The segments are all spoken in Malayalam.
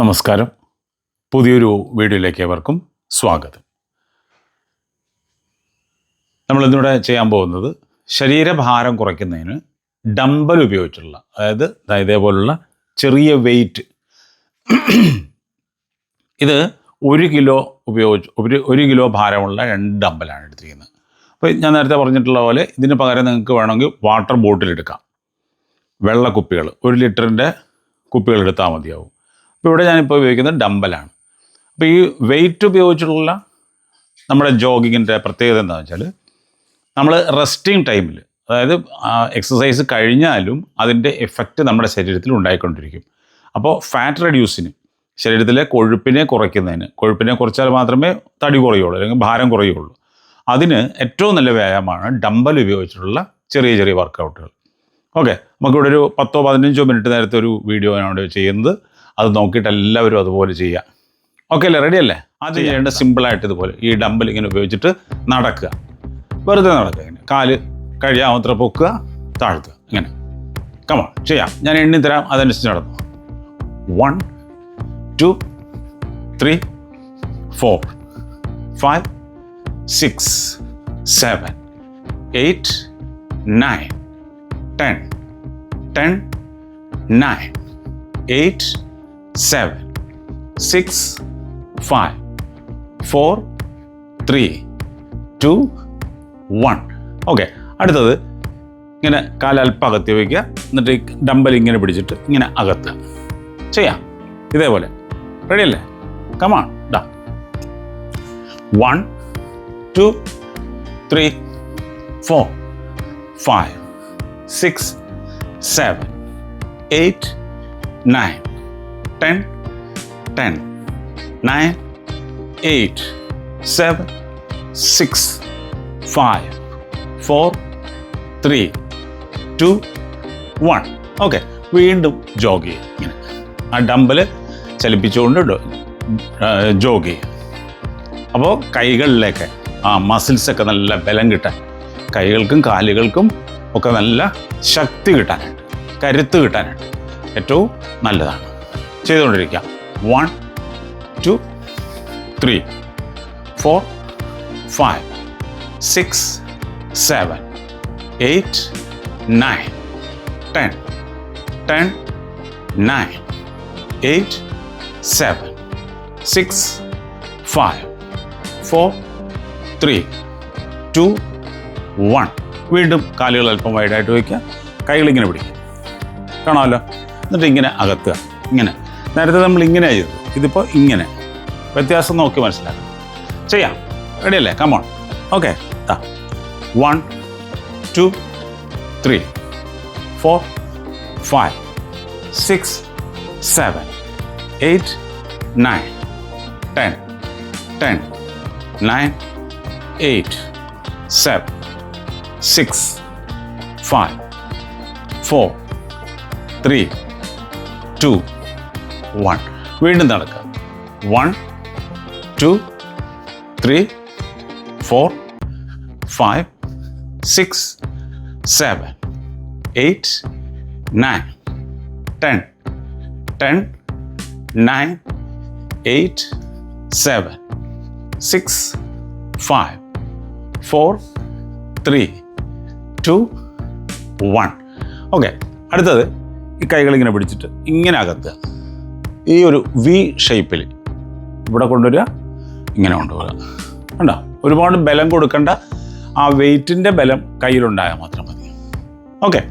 നമസ്കാരം. പുതിയൊരു വീഡിയോയിലേക്ക് ഏവർക്കും സ്വാഗതം. നമ്മൾ ഇന്നിവിടെ ചെയ്യാൻ പോകുന്നത് ശരീരഭാരം കുറയ്ക്കുന്നതിന് ഡംബൽ ഉപയോഗിച്ചുള്ള അതായത് ഇതേപോലുള്ള ചെറിയ വെയിറ്റ് ഇത് ഒരു കിലോ ഉപയോഗിച്ച് ഒരു ഒരു കിലോ ഭാരമുള്ള രണ്ട് ഡംബലാണ് എടുത്തിരിക്കുന്നത്. അപ്പോൾ ഞാൻ നേരത്തെ പറഞ്ഞിട്ടുള്ള പോലെ ഇതിന് പകരം നിങ്ങൾക്ക് വേണമെങ്കിൽ വാട്ടർ ബോട്ടിൽ എടുക്കാം. വെള്ളക്കുപ്പികൾ ഒരു ലിറ്ററിന്റെ കുപ്പികൾ എടുത്താൽ മതിയാവും. അപ്പോൾ ഇവിടെ ഞാനിപ്പോൾ ഉപയോഗിക്കുന്നത് ഡമ്പലാണ് അപ്പോൾ ഈ വെയിറ്റ് ഉപയോഗിച്ചിട്ടുള്ള നമ്മുടെ ജോഗിങ്ങിന്റെ പ്രത്യേകത എന്താണെന്ന് വെച്ചാൽ നമ്മൾ റെസ്റ്റിംഗ് ടൈമിൽ അതായത് എക്സസൈസ് കഴിഞ്ഞാലും അതിന്റെ എഫക്റ്റ് നമ്മുടെ ശരീരത്തിൽ ഉണ്ടായിക്കൊണ്ടിരിക്കും. അപ്പോൾ ഫാറ്റ് റെഡ്യൂസിന് ശരീരത്തിലെ കൊഴുപ്പിനെ കുറയ്ക്കുന്നതിന് കൊഴുപ്പിനെ കുറച്ചാൽ മാത്രമേ തടി കുറയുള്ളൂ അല്ലെങ്കിൽ ഭാരം കുറയുള്ളൂ. അതിന് ഏറ്റവും നല്ല വ്യായാമമാണ് ഡമ്പൽ ഉപയോഗിച്ചിട്ടുള്ള ചെറിയ ചെറിയ വർക്കൗട്ടുകൾ ഓക്കെ നമുക്കിവിടെ ഒരു പത്തോ പതിനഞ്ചോ മിനിറ്റ് നേരത്തെ ഒരു വീഡിയോ ആണ് ചെയ്യുന്നത്. അത് നോക്കിയിട്ട് എല്ലാവരും അതുപോലെ ചെയ്യുക. ഓക്കെ അല്ലേ? റെഡി അല്ലേ? അത് ചെയ്യേണ്ട സിമ്പിളായിട്ട് ഇതുപോലെ ഈ ഡമ്പൽ ഇങ്ങനെ ഉപയോഗിച്ചിട്ട് നടക്കുക. വെറുതെ നടക്കുക ഇങ്ങനെ. കാൽ കഴിയാമത്ര പൊക്കുക താഴ്ത്തുക. ഇങ്ങനെ. കമോൺ ചെയ്യാം. ഞാൻ എണ്ണി തരാം. അതനുസരിച്ച് നടന്നു. One two three four five six seven eight nine ten ten nine eight seven six five four three two one okay അടുത്തത് ഇങ്ങനെ കാലൽപ്പം അകത്തി വയ്ക്കുക എന്നിട്ട് ഡമ്പൽ ഇങ്ങനെ പിടിച്ചിട്ട് ഇങ്ങനെ അകത്തുക ചെയ്യാം. ഇതേപോലെ. റെഡി അല്ലേ? കമാൺ ഡാ one two three four five six seven eight nine ten ten nine eight seven six five four three two one. Okay വീണ്ടും ജോഗ് ചെയ്യുക ഇങ്ങനെ. ആ ഡമ്പൽ ചലിപ്പിച്ചുകൊണ്ട് ജോഗ് ചെയ്യുക അപ്പോൾ കൈകളിലേക്ക് ആ മസിൽസൊക്കെ നല്ല ബലം കിട്ടാൻ കൈകൾക്കും കാലുകൾക്കും ഒക്കെ നല്ല ശക്തി കിട്ടാനായിട്ട് കരുത്ത് കിട്ടാനായിട്ട് ഏറ്റവും നല്ലതാണ്. ചെയ്തുകൊണ്ടിരിക്കാം. One two three four five six seven eight nine ten ten nine eight seven six five four three two one വീണ്ടും കാലുകൾ അല്പം വൈഡായിട്ട് വയ്ക്കുക. കൈകളിങ്ങനെ പിടിക്കുക. കാണാമല്ലോ? എന്നിട്ട് ഇങ്ങനെ അകത്തുക. ഇങ്ങനെ. നേരത്തെ നമ്മൾ ഇങ്ങനെ ചെയ്തത് ഇതിപ്പോൾ ഇങ്ങനെ. വ്യത്യാസം നോക്കി മനസ്സിലാക്കാം ചെയ്യാം. റെഡിയല്ലേ കമോൺ ഓക്കെ താ one two three four five six seven eight nine ten ten nine eight seven six five four three two one. വീണ്ടും നടക്കുക. One two three four five six seven eight nine ten. Ten nine eight seven six five four three two one. Okay. അടുത്തത് ഈ കൈകൾ ഇങ്ങനെ പിടിച്ചിട്ട് ഇങ്ങനെ അകത്തുക. ഈ ഒരു വി ഷേപ്പിൽ ഇവിടെ കൊണ്ടുവരിക ഇങ്ങനെ കൊണ്ടുപോകുക. കണ്ടോ? ഒരുപാട് ബലം കൊടുക്കേണ്ട ആ വെയിറ്റിന്റെ ബലം കയ്യിലുണ്ടായാൽ മാത്രം മതി. ഓക്കെ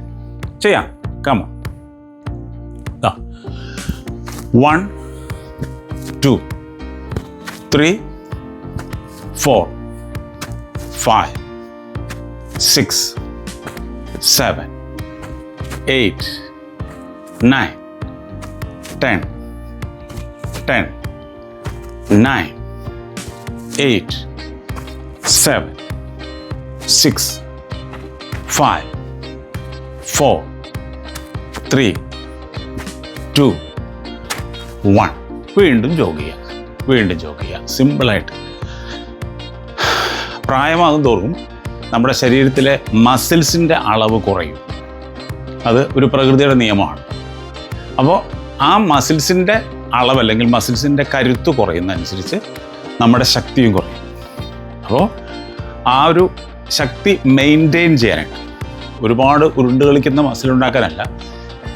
ചെയ്യാം. Come one two three four five six seven eight nine ten ten nine eight seven six five four three two one വീണ്ടും ജോഗ് ചെയ്യുക വീണ്ടും ജോഗ് ചെയ്യുക സിമ്പിളായിട്ട് പ്രായമാകും തോറും നമ്മുടെ ശരീരത്തിലെ മസിൽസിന്റെ അളവ് കുറയും. അത് ഒരു പ്രകൃതിയുടെ നിയമമാണ്. അപ്പോൾ ആ മസിൽസിന്റെ അളവ് അല്ലെങ്കിൽ മസിൽസിന്റെ കരുത്ത് കുറയുന്നതനുസരിച്ച് നമ്മുടെ ശക്തിയും കുറയും. അപ്പോൾ ആ ഒരു ശക്തി മെയിന്റെയിൻ ചെയ്യാനായിട്ട് ഒരുപാട് ഉരുണ്ട് കളിക്കുന്ന മസിൽ ഉണ്ടാക്കാനല്ല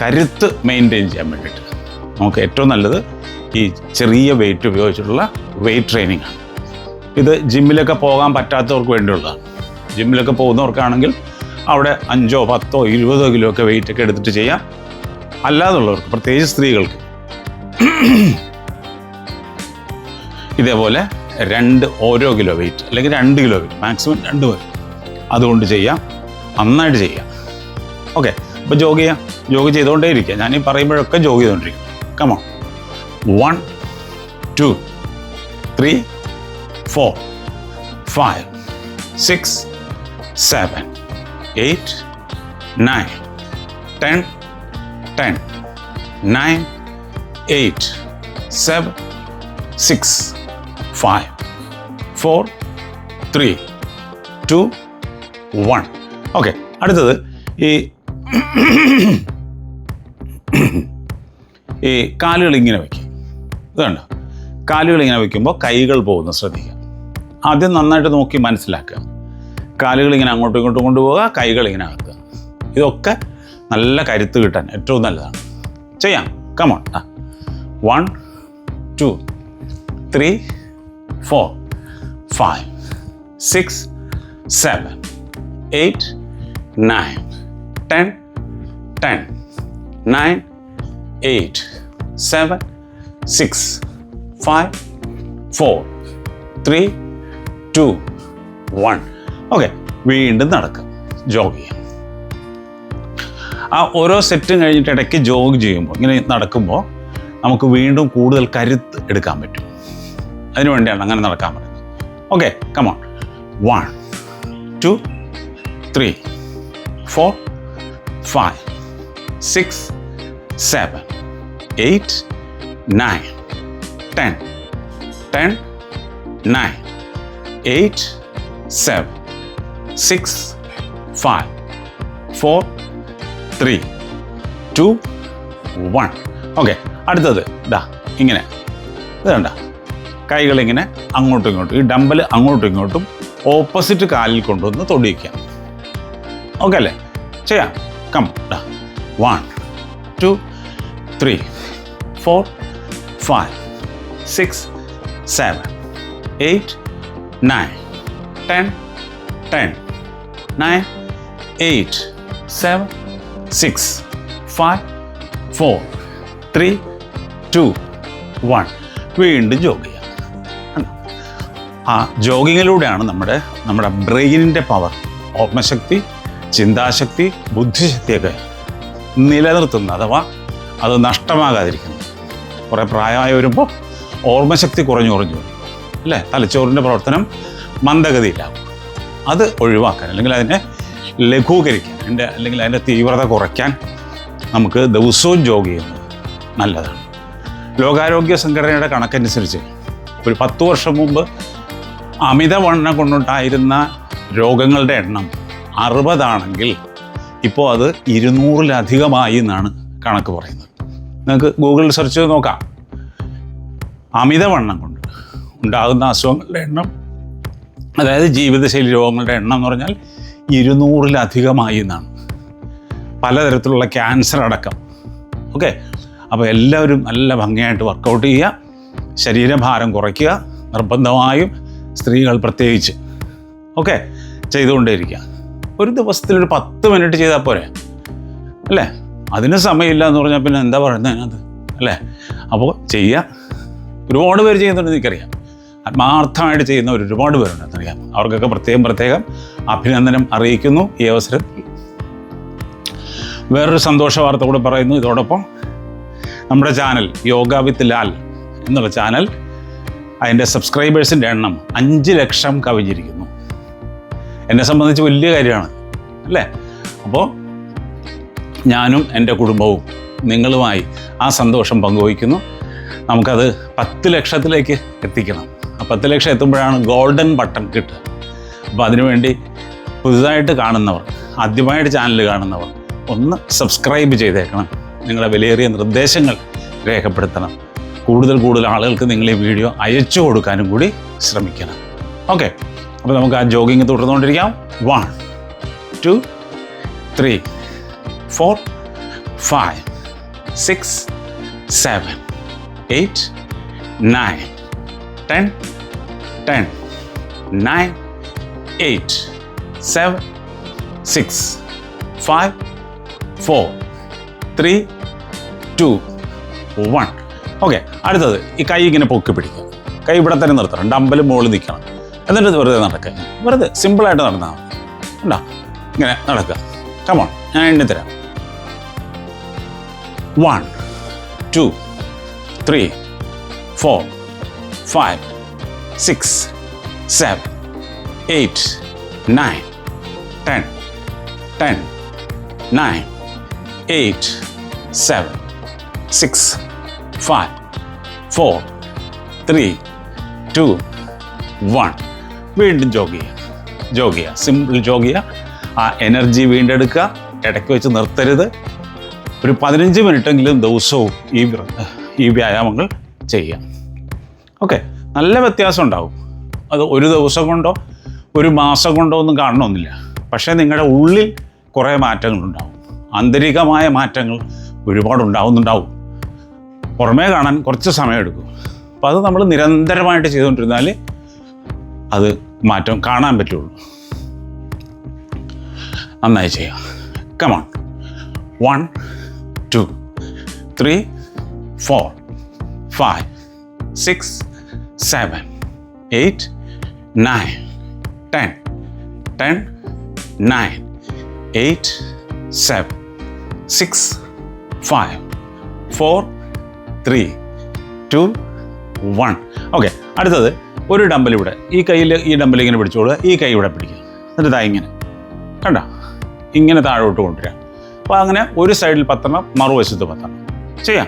കരുത്ത് മെയിന്റെയിൻ ചെയ്യാൻ വേണ്ടിയിട്ട് നമുക്ക് ഏറ്റവും നല്ലത് ഈ ചെറിയ വെയിറ്റ് ഉപയോഗിച്ചിട്ടുള്ള വെയിറ്റ് ട്രെയിനിങ് ആണ്. ഇത് ജിമ്മിലൊക്കെ പോകാൻ പറ്റാത്തവർക്ക് വേണ്ടിയുള്ളതാണ്. ജിമ്മിലൊക്കെ പോകുന്നവർക്കാണെങ്കിൽ അവിടെ അഞ്ചോ പത്തോ ഇരുപതോ കിലോ ഒക്കെ വെയിറ്റ് ഒക്കെ എടുത്തിട്ട് ചെയ്യാം. അല്ലാതുള്ളവർക്ക് പ്രത്യേകിച്ച് സ്ത്രീകൾക്ക് ഇതേപോലെ രണ്ട് ഓരോ കിലോ വെയിറ്റ് അല്ലെങ്കിൽ രണ്ട് കിലോ വെയിറ്റ് മാക്സിമം രണ്ട് മതി അതുകൊണ്ട് ചെയ്യാം. നന്നായിട്ട് ചെയ്യാം. ഓക്കെ അപ്പോൾ ജോഗ് ചെയ്യാം. ജോഗ് ചെയ്തുകൊണ്ടേ ഇരിക്കുക ഞാൻ ഈ പറയുമ്പോഴൊക്കെ ജോഗ് ചെയ്തുകൊണ്ടിരിക്കും come on one two three four five six seven eight nine ten ten nine eight seven six five four three two one. Okay അടുത്തത് ഈ ഈ കാലുകൾ ഇങ്ങനെ വയ്ക്കുക ഇതുണ്ട് കാലുകൾ ഇങ്ങനെ വയ്ക്കുമ്പോൾ കൈകൾ പോകുന്ന ശ്രദ്ധിക്കുക. ആദ്യം നന്നായിട്ട് നോക്കി മനസ്സിലാക്കുക. കാലുകൾ ഇങ്ങനെ അങ്ങോട്ടും ഇങ്ങോട്ടും കൊണ്ടുപോകുക കൈകൾ ഇങ്ങനെ ആക്കുക. ഇതൊക്കെ നല്ല കരുത്ത് കിട്ടാൻ ഏറ്റവും നല്ലതാണ്. ചെയ്യാം. കമോൺ ആ. One two three four five six seven eight nine ten ten nine eight seven six five four three two one. Okay വീണ്ടും നടക്കുക ജോഗ് ചെയ്യാം. ആ ഓരോ സെറ്റും കഴിഞ്ഞിട്ട് ഇടയ്ക്ക് ജോഗ് ചെയ്യുമ്പോൾ ഇങ്ങനെ നടക്കുമ്പോൾ നമുക്ക് വീണ്ടും കൂടുതൽ കരുത്ത് എടുക്കാൻ പറ്റും. അതിനുവേണ്ടിയാണ് അങ്ങനെ നടക്കാൻ പറയുന്നത്. Okay come on one two three four five six seven eight nine ten ten nine eight seven six five four three two one okay അടുത്തത് ഇതാ ഇങ്ങനെ. ഇത് കൈകളിങ്ങനെ അങ്ങോട്ടും ഇങ്ങോട്ടും ഈ ഡമ്പൽ അങ്ങോട്ടും ഇങ്ങോട്ടും ഓപ്പോസിറ്റ് കാലിൽ കൊണ്ടുവന്ന് തൊടിയിക്കാം ഓക്കെ അല്ലേ? ചെയ്യാം. കം ഡാ one two three four five six seven eight nine ten ten nine eight seven six five four three two one വീണ്ടും ജോഗ് ചെയ്യാം? ആ ജോഗിങ്ങിലൂടെയാണ് നമ്മുടെ നമ്മുടെ ബ്രെയിനിന്റെ പവർ ഓർമ്മശക്തി ചിന്താശക്തി ബുദ്ധിശക്തിയൊക്കെ നിലനിർത്തുന്നത് അഥവാ അത് നഷ്ടമാകാതിരിക്കുന്നത്. കുറേ പ്രായമായി വരുമ്പോൾ ഓർമ്മശക്തി കുറഞ്ഞു കുറഞ്ഞു വരും അല്ലേ? തലച്ചോറിന്റെ പ്രവർത്തനം മന്ദഗതിയിലാവും അത് ഒഴിവാക്കാൻ അല്ലെങ്കിൽ അതിനെ ലഘൂകരിക്കാൻ അതിന്റെ അല്ലെങ്കിൽ അതിന്റെ തീവ്രത കുറയ്ക്കാൻ നമുക്ക് ദിവസവും ജോഗ് ചെയ്യുന്നത് നല്ലതാണ്. ലോകാരോഗ്യ സംഘടനയുടെ കണക്കനുസരിച്ച് ഒരു പത്ത് വർഷം മുമ്പ് അമിതവണ്ണം കൊണ്ടുണ്ടായിരുന്ന രോഗങ്ങളുടെ എണ്ണം അറുപതാണെങ്കിൽ ഇപ്പോൾ അത് ഇരുന്നൂറിലധികമായി എന്നാണ് കണക്ക് പറയുന്നത്. നിങ്ങൾക്ക് ഗൂഗിളിൽ സെർച്ച് ചെയ്ത് നോക്കാം. അമിതവണ്ണം കൊണ്ട് ഉണ്ടാകുന്ന അസുഖങ്ങളുടെ എണ്ണം അതായത് ജീവിതശൈലി രോഗങ്ങളുടെ എണ്ണം എന്ന് പറഞ്ഞാൽ ഇരുന്നൂറിലധികമായി എന്നാണ്. പലതരത്തിലുള്ള ക്യാൻസർ അടക്കം. ഓക്കെ? അപ്പോൾ എല്ലാവരും നല്ല ഭംഗിയായിട്ട് വർക്കൗട്ട് ചെയ്യുക. ശരീരഭാരം കുറയ്ക്കുക. നിർബന്ധമായും സ്ത്രീകൾ പ്രത്യേകിച്ച്. ഓക്കെ ചെയ്തുകൊണ്ടേയിരിക്കുക. ഒരു ദിവസത്തിൽ ഒരു പത്ത് മിനിറ്റ് ചെയ്താൽ പോരെ? അല്ലേ? അതിന് സമയമില്ല എന്ന് പറഞ്ഞാൽ പിന്നെ എന്താ പറയുന്നത് അതിനകത്ത്? അല്ലേ? അപ്പോൾ ചെയ്യുക ഒരുപാട് പേര് ചെയ്യുന്നുണ്ട് എനിക്കറിയാം. ആത്മാർത്ഥമായിട്ട് ചെയ്യുന്നവർ ഒരുപാട് പേരുണ്ട് എന്നറിയാം അവർക്കൊക്കെ പ്രത്യേകം പ്രത്യേകം അഭിനന്ദനം അറിയിക്കുന്നു ഈ അവസരത്തിൽ. വേറൊരു സന്തോഷ വാർത്ത കൂടെ പറയുന്നു. ഇതോടൊപ്പം നമ്മുടെ ചാനൽ യോഗ വിത്ത് ലാൽ എന്നുള്ള ചാനൽ അതിന്റെ സബ്സ്ക്രൈബേഴ്സിന്റെ എണ്ണം അഞ്ച് ലക്ഷം കവിഞ്ഞിരിക്കുന്നു. എന്നെ സംബന്ധിച്ച് വലിയ കാര്യമാണ് അല്ലേ? അപ്പോൾ ഞാനും എന്റെ കുടുംബവും നിങ്ങളുമായി ആ സന്തോഷം പങ്കുവയ്ക്കുന്നു. നമുക്കത് പത്ത് ലക്ഷത്തിലേക്ക് എത്തിക്കണം. ആ പത്ത് ലക്ഷം എത്തുമ്പോഴാണ് ഗോൾഡൻ ബട്ടൺ കിട്ടുക. അപ്പോൾ അതിനുവേണ്ടി പുതുതായിട്ട് കാണുന്നവർ ആദ്യമായിട്ട് ചാനൽ കാണുന്നവർ ഒന്ന് സബ്സ്ക്രൈബ് ചെയ്തേക്കണം. നിങ്ങളുടെ വിലയേറിയ നിർദ്ദേശങ്ങൾ രേഖപ്പെടുത്തണം. കൂടുതൽ കൂടുതൽ ആളുകൾക്ക് നിങ്ങൾ ഈ വീഡിയോ അയച്ചു കൊടുക്കാനും കൂടി ശ്രമിക്കണം. ഓക്കെ അപ്പോൾ നമുക്ക് ആ jogging തുടർന്നുകൊണ്ടിരിക്കാം. One two three four five six seven eight nine ten ten nine eight seven six five four three two one okay അടുത്തത് ഈ കൈ ഇങ്ങനെ പൊക്കി പിടിക്കുക. കൈ ഇവിടെ തന്നെ നിർത്തണം. ഡമ്പൽ മുകളിൽ നിൽക്കണം. എന്നിട്ട് വെറുതെ നടക്കുക. വെറുതെ സിമ്പിളായിട്ട് നടന്നാൽ ഉണ്ടോ ഇങ്ങനെ നടക്കുക. കമോൺ ഞാൻ എണ്ണിത്തരാം one two three four five six seven eight nine ten ten nine eight seven six five four three two one. വീണ്ടും ജോഗ് ചെയ്യുക. ജോഗ് ചെയ്യുക. സിമ്പിൾ ജോഗ് ചെയ്യുക. ആ എനർജി വീണ്ടെടുക്കുക. ഇടയ്ക്ക് വെച്ച് നിർത്തരുത്. ഒരു പതിനഞ്ച് മിനിറ്റെങ്കിലും ദിവസവും ഈ ഈ വ്യായാമങ്ങൾ ചെയ്യാം ഓക്കെ നല്ല വ്യത്യാസം ഉണ്ടാവും. അത് ഒരു ദിവസം കൊണ്ടോ ഒരു മാസം കൊണ്ടോ ഒന്നും കാണണമെന്നില്ല. പക്ഷേ നിങ്ങളുടെ ഉള്ളിൽ കുറേ മാറ്റങ്ങളുണ്ടാവും. ആന്തരികമായ മാറ്റങ്ങൾ ഒരുപാട് ഉണ്ടാവുന്നുണ്ടാവും പുറമേ കാണാൻ കുറച്ച് സമയമെടുക്കും. അപ്പോൾ അത് നമ്മൾ നിരന്തരമായിട്ട് ചെയ്തുകൊണ്ടിരുന്നാൽ അത് മാറ്റം കാണാൻ പറ്റുള്ളൂ. നന്നായി ചെയ്യാം. Come on one two three four five six seven eight nine ten ten nine eight seven six five four three two one okay അടുത്തത് ഒരു ഡമ്പൽ ഇവിടെ. ഈ കയ്യിൽ ഈ ഡമ്പൽ ഇങ്ങനെ പിടിച്ചോളുക. ഈ കൈ ഇവിടെ പിടിക്കുക. എന്നിട്ട് ഇതാ ഇങ്ങനെ. കണ്ട? ഇങ്ങനെ താഴോട്ട് കൊണ്ടുവരിക. അപ്പോൾ അങ്ങനെ ഒരു സൈഡിൽ പത്തെണ്ണം മറുവശത്ത് പത്തെണ്ണം ചെയ്യാം?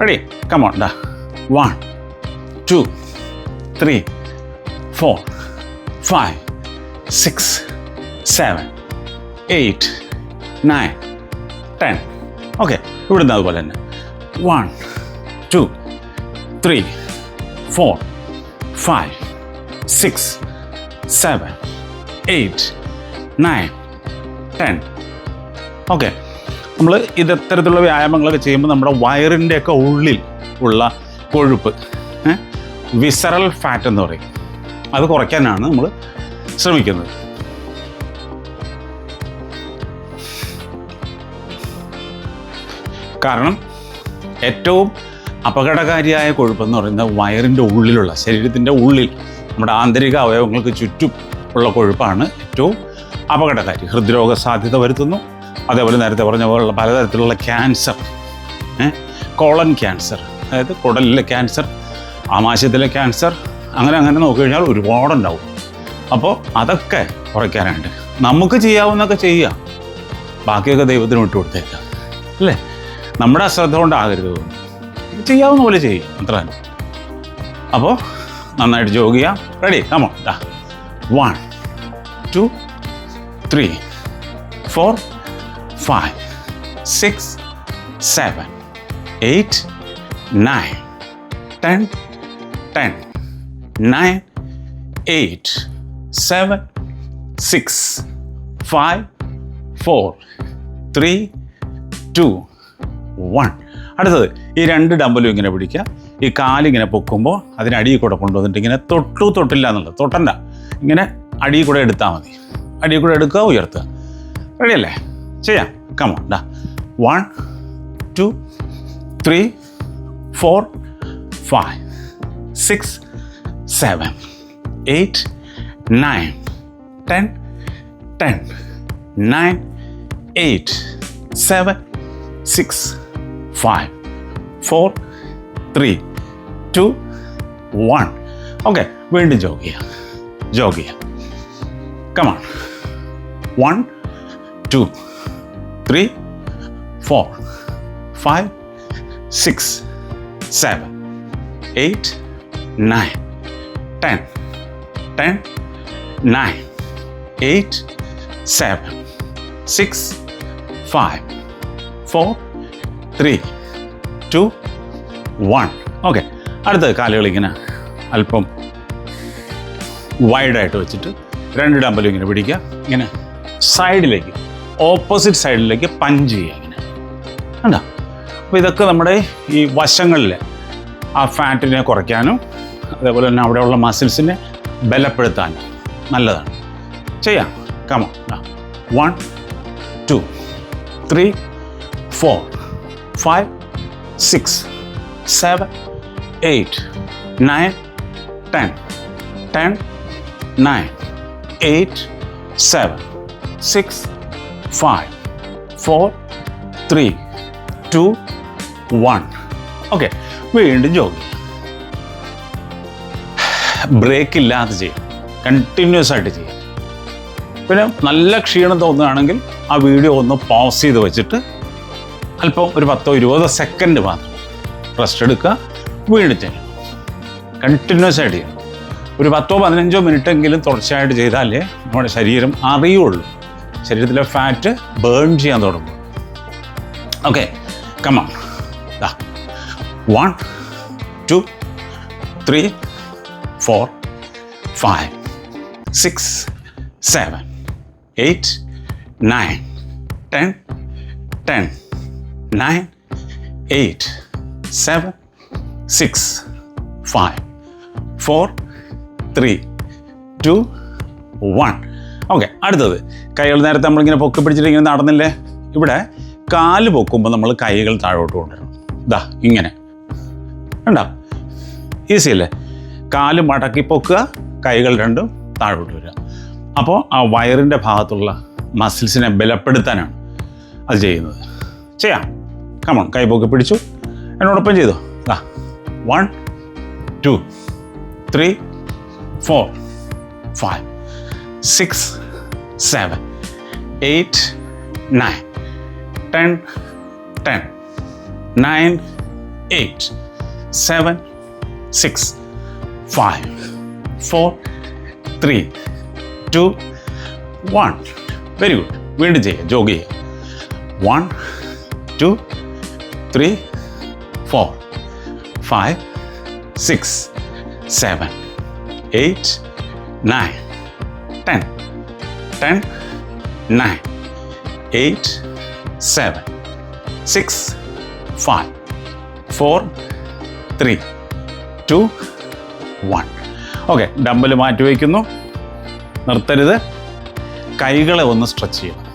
റെഡി കമോൺ ഡാ one two three four five six seven eight nine ten okay ഇവിടുന്ന് അതുപോലെ തന്നെ. One two three four five six seven eight nine ten okay നമ്മൾ ഇത് ഇത്തരത്തിലുള്ള വ്യായാമങ്ങളൊക്കെ ചെയ്യുമ്പോൾ നമ്മുടെ വയറിന്റെയൊക്കെ ഉള്ളിൽ ഉള്ള കൊഴുപ്പ് വിസറൽ ഫാറ്റ് എന്ന് പറയും. അത് കുറയ്ക്കാനാണ് നമ്മൾ ശ്രമിക്കുന്നത്. കാരണം ഏറ്റവും അപകടകാരിയായ കൊഴുപ്പെന്ന് പറയുന്നത് വയറിന്റെ ഉള്ളിലുള്ള ശരീരത്തിന്റെ ഉള്ളിൽ നമ്മുടെ ആന്തരിക അവയവങ്ങൾക്ക് ചുറ്റും ഉള്ള കൊഴുപ്പാണ് ഏറ്റവും അപകടകാരി. ഹൃദ്രോഗ സാധ്യത വരുത്തുന്നു. അതേപോലെ നേരത്തെ പറഞ്ഞ പോലുള്ള പലതരത്തിലുള്ള ക്യാൻസർ കോളൻ ക്യാൻസർ അതായത് കുടലിലെ ക്യാൻസർ ആമാശയത്തിലെ ക്യാൻസർ അങ്ങനെ അങ്ങനെ നോക്കി നോക്കിക്കഴിഞ്ഞാൽ ഒരുപാടുണ്ടാവും. അപ്പോൾ അതൊക്കെ കുറയ്ക്കാനായിട്ട് നമുക്ക് ചെയ്യാവുന്നതൊക്കെ ചെയ്യാം ബാക്കിയൊക്കെ ദൈവത്തിന് വിട്ടുകൊടുത്തേക്കാം അല്ലേ? നമ്മുടെ അശ്രദ്ധ കൊണ്ടാകരുത് ഇതൊന്നും. ചെയ്യാവുന്ന പോലെ ചെയ്യും അത്ര തന്നെ അപ്പോൾ നന്നായിട്ട് ജോഗ് ചെയ്യാം. റെഡി കമോ ഡാ one two three four five six seven eight nine ten ten nine eight seven six five four three two one അടുത്തത് ഈ രണ്ട് ഡമ്പലും ഇങ്ങനെ പിടിക്കുക. ഈ കാലിങ്ങനെ പൊക്കുമ്പോൾ അതിനടിയിൽ കൂടെ കൊണ്ടുവന്നിട്ട് ഇങ്ങനെ തൊട്ടു തൊട്ടില്ല എന്നുള്ളത്. തൊട്ടണ്ട. ഇങ്ങനെ അടിയിൽ കൂടെ എടുത്താൽ മതി. അടിയിൽ കൂടെ എടുക്കുക ഉയർത്തുക. റെഡിയല്ലേ ചെയ്യാം. കമോ ഡാ one two three four five six seven eight nine ten ten nine eight seven six five four three two one okay വീണ്ടും ജോഗ് ചെയ്യാം. ജോഗ് ചെയ്യാം. Come on one two three four five six seven eight nine ten ten nine eight seven six five four three two one okay അടുത്ത കാലുകളിങ്ങനെ അല്പം വൈഡായിട്ട് വെച്ചിട്ട് രണ്ട് ഡമ്പലും ഇങ്ങനെ പിടിക്കുക. ഇങ്ങനെ സൈഡിലേക്ക് ഓപ്പോസിറ്റ് സൈഡിലേക്ക് പഞ്ച് ചെയ്യുക ഇങ്ങനെ. കണ്ടോ? അപ്പോൾ ഇതൊക്കെ നമ്മുടെ ഈ വശങ്ങളിൽ ആ ഫാറ്റിനെ കുറയ്ക്കാനും അതേപോലെ തന്നെ അവിടെയുള്ള മസിൽസിനെ ബലപ്പെടുത്താനും നല്ലതാണ്. ചെയ്യാം. Come one two three four five six seven eight nine ten ten nine eight seven six five four three two one okay വീണ്ടും ജോഗ് ബ്രേക്ക് ഇല്ലാതെ ചെയ്യുക കണ്ടിന്യൂസ് ആയിട്ട് ചെയ്യുക പിന്നെ നല്ല ക്ഷീണം തോന്നുകയാണെങ്കിൽ ആ വീഡിയോ ഒന്ന് പോസ് ചെയ്ത് വെച്ചിട്ട് അല്പം ഒരു പത്തോ ഇരുപതോ സെക്കൻഡ് മാത്രം. റെസ്റ്റ് എടുക്കുക വീണ്ടും ചെയ്യണം കണ്ടിന്യൂസ് ആയിട്ട് ചെയ്യണം ഒരു പത്തോ പതിനഞ്ചോ മിനിറ്റ് എങ്കിലും തുടർച്ചയായിട്ട് ചെയ്താലേ നമ്മുടെ ശരീരം അറിയുള്ളൂ. ശരീരത്തിലെ ഫാറ്റ് ബേൺ ചെയ്യാൻ തുടങ്ങും. Okay come on one two three four five six seven eight nine ten ten nine eight seven six five four three two one okay അടുത്തത്. കൈകൾ നേരത്തെ നമ്മളിങ്ങനെ പൊക്കി പിടിച്ചിട്ട് ഇങ്ങനെ നടന്നില്ലേ? ഇവിടെ കാൽ പൊക്കുമ്പോൾ നമ്മൾ കൈകൾ താഴോട്ട് കൊണ്ടുവരണം. ഇതാ ഇങ്ങനെ. കണ്ടോ? ഈസി അല്ലേ? കാൽ മടക്കി പൊക്കുക കൈകൾ രണ്ടും താഴോട്ട് വരിക. അപ്പോൾ ആ വയറിന്റെ ഭാഗത്തുള്ള മസിൽസിനെ ബലപ്പെടുത്താനാണ് അത് ചെയ്യുന്നത്. ചെയ്യാം. കമോൺ കൈ പൊക്കി പിടിച്ചു. എന്നോടൊപ്പം ചെയ്തു. ആ one two three four five six seven eight nine ten ten nine eight seven six five four three two one very good വീണ്ടും ചെയ്യുക ജോഗ് ചെയ്യുക one two three four five six seven eight nine ten ten nine eight seven six five four three two one okay dumbbell മാറ്റി വയ്ക്കുന്നു. നിർത്തരുത്. കൈകളെ ഒന്ന് സ്ട്രെച്ച് ചെയ്യണം.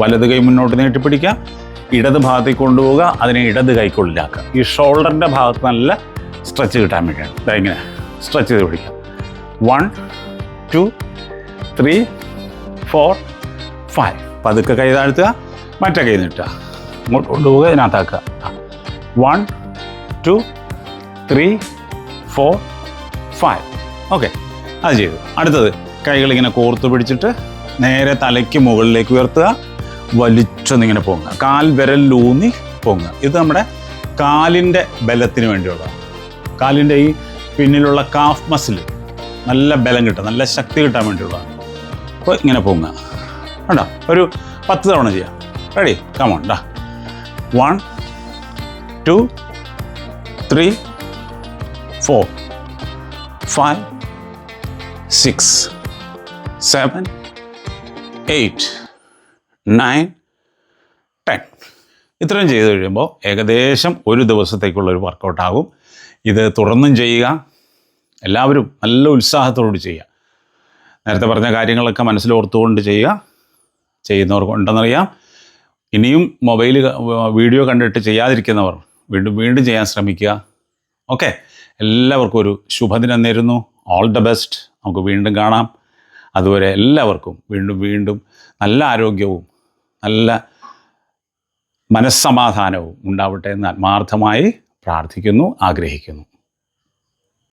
വലത് കൈ മുന്നോട്ട് നീട്ടി പിടിക്കുക ഇടത് ഭാഗത്തേക്ക് കൊണ്ടുപോവുക അതിനെ ഇടത് കൈക്കുള്ളിലാക്കുക. ഈ ഷോൾഡറിന്റെ ഭാഗത്ത് നല്ല സ്ട്രെച്ച് കിട്ടാൻ വേണ്ടിയാണ്. ഇതാ ഇങ്ങനെ സ്ട്രെച്ച് ചെയ്ത് പിടിക്കുക one two three four five. പതുക്കെ കൈ താഴ്ത്തുക മറ്റേ കൈ നീട്ടുക. ഇങ്ങോട്ട് കൊണ്ടുപോവുക ഇതിനകത്താക്കുക. One two three four five. Okay അത് ചെയ്തു. അടുത്തത് കൈകൾ ഇങ്ങനെ കോർത്ത് പിടിച്ചിട്ട് നേരെ തലയ്ക്ക് മുകളിലേക്ക് ഉയർത്തുക. വലിച്ചൊന്നിങ്ങനെ പൊങ്ങുക. കാൽ വിരലിലൂന്നി പൊങ്ങുക. ഇത് നമ്മുടെ കാലിന്റെ ബലത്തിന് വേണ്ടിയുള്ളതാണ് കാലിന്റെ ഈ പിന്നിലുള്ള കാഫ് മസിൽ നല്ല ബലം കിട്ടുക നല്ല ശക്തി കിട്ടാൻ വേണ്ടിയുള്ളതാണ് അപ്പോൾ ഇങ്ങനെ പൊങ്ങുക. കണ്ടോ? ഒരു പത്ത് തവണ ചെയ്യാം. റെഡി കമോൺ ഡാ. One two three four five six seven eight nine ten ഇത്രയും ചെയ്ത് കഴിയുമ്പോൾ ഏകദേശം ഒരു ദിവസത്തേക്കുള്ള ഒരു വർക്കൗട്ട് ആകും. ഇത് തുടർന്നും ചെയ്യുക. എല്ലാവരും നല്ല ഉത്സാഹത്തോട് ചെയ്യുക. നേരത്തെ പറഞ്ഞ കാര്യങ്ങളൊക്കെ മനസ്സിലോർത്തുകൊണ്ട് ചെയ്യുക. ചെയ്യുന്നവർക്ക് ഉണ്ടെന്നറിയാം. ഇനിയും മൊബൈൽ വീഡിയോ കണ്ടിട്ട് ചെയ്യാതിരിക്കുന്നവർ വീണ്ടും വീണ്ടും ചെയ്യാൻ ശ്രമിക്കുക. ഓക്കെ എല്ലാവർക്കും ഒരു ശുഭദിനം നേരുന്നു. ഓൾ ദ ബെസ്റ്റ് നമുക്ക് വീണ്ടും കാണാം. അതുവരെ എല്ലാവർക്കും വീണ്ടും വീണ്ടും നല്ല ആരോഗ്യവും നല്ല മനസ്സമാധാനവും ഉണ്ടാവട്ടെ എന്ന് ആത്മാർത്ഥമായി പ്രാർത്ഥിക്കുന്നു ആഗ്രഹിക്കുന്നു.